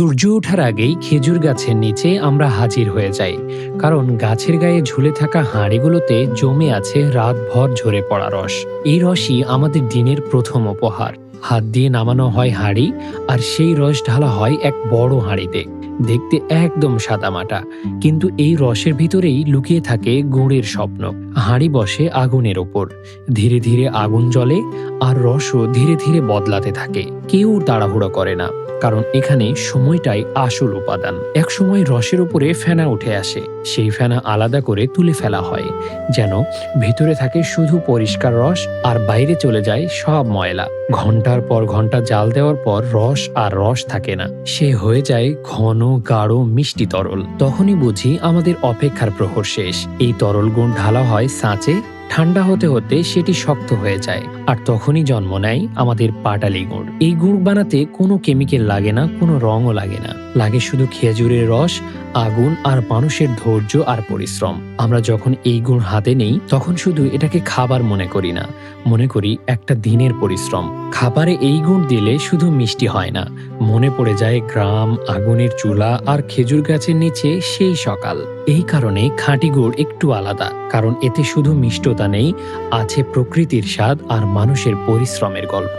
সূর্য ওঠার আগেই খেজুর গাছের নিচে আমরা হাজির হয়ে যাই, কারণ গাছের গায়ে ঝুলে থাকা হাঁড়িগুলোতে জমে আছে রাতভর ঝরে পড়া রস। এই রসই আমাদের দিনের প্রথম উপহার। হাত দিয়ে নামানো হয় হাঁড়ি, আর সেই রস ঢালা হয় এক বড় হাঁড়িতে। দেখতে একদম সাদামাটা, কিন্তু এই রসের ভিতরেই লুকিয়ে থাকে গুড়ের স্বপ্ন। হাঁড়ি বসে আগুনের ওপর। ধীরে ধীরে আগুন জ্বলে, আর রসও ধীরে ধীরে বদলাতে থাকে। কেউ তাড়াহুড়ো করে না। কারণ এখানে সময়টাই আসল উপাদান। এক সময় রসের উপরে ফেনা উঠে আসে। সেই ফেনা আলাদা করে তুলে ফেলা হয়, যেন ভেতরে থাকে শুধু পরিষ্কার রস আর বাইরে চলে যায় সব ময়লা। ঘণ্টার পর ঘণ্টা জাল দেওয়ার পর রস আর রস থাকে না। সে হয়ে যায় ঘন, গাঢ়, মিষ্টি তরল। তখনই বুঝি আমাদের অপেক্ষার প্রহর শেষ। এই তরল গুণ ঢালা হয় সাঁচে ঠান্ডা হতে হতে সেটি শক্ত হয়ে যায়, আর তখনই জন্ম নেয় আমাদের পাটালি গুড় এই গুড় বানাতে কোনো কেমিক্যাল লাগে না, কোনো রঙও লাগে না। লাগে শুধু খেজুরের রস, আগুন আর মানুষের ধৈর্য আর পরিশ্রম। আমরা যখন এই গুণ হাতে নেই, তখন শুধু এটাকে খাবার মনে করি না। মনে করি একটা দিনের পরিশ্রম। খাবারে এই গুণ দিলে শুধু মিষ্টি হয় না। মনে পড়ে যায় গ্রাম, আগুনের চুলা আর খেজুর গাছের নিচে সেই সকাল। এই কারণে খাঁটি গুড় একটু আলাদা, কারণ এতে শুধু মিষ্টতা নেই আছে প্রকৃতির স্বাদ আর মানুষের পরিশ্রমের গল্প।